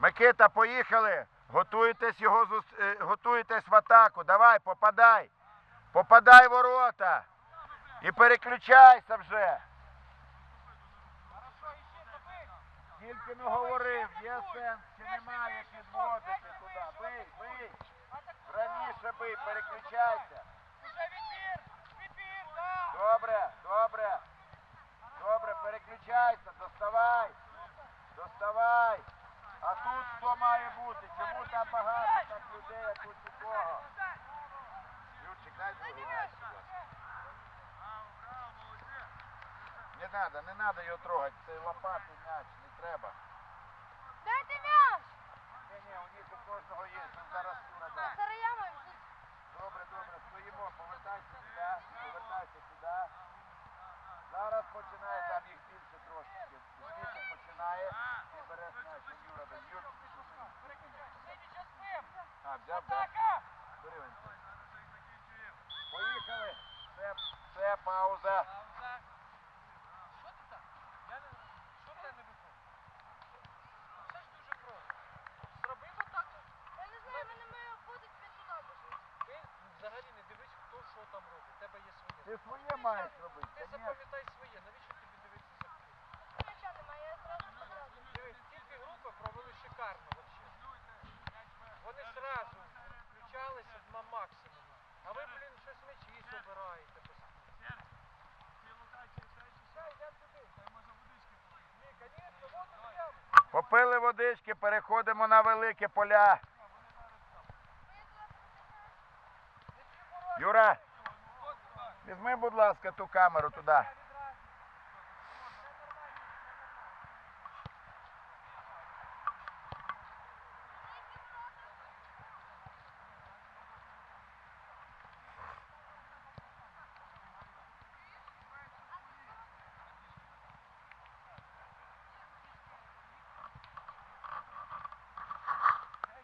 Микита, поїхали. Готуйтесь його е, готуйтесь в атаку. Давай, попадай. Попадай в ворота. І переключайся вже. Тільки не говорив, є сенс чи немає підводити туди. Бий, бий. Раніше бий, переключайся. Добре. Добре, там багато так людей, а тут нікого? Юрчик, дай другий м'яч, будь ласка. Не треба, не треба його трогати. Це лопатий м'яч, не треба. Дайте м'яч! Ні, ні, у них у кожного є. Він зараз Юра дасть. Добре, добре, стоїмо, повертайся сюди, повертайся сюди. Зараз починає там їх більше трошечки. Звідси починає і береш м'яч. Поїхали. Це, це пауза. Я не знаю, мене має ходить, він туди біжить. Ти взагалі не дивись, хто що там робить. У тебе є своє. Ти своє маєш робити. Ти запам'ятай своє, навіщо Попили водички, переходимо на великі поля. Юра, візьми, будь ласка, ту камеру туди.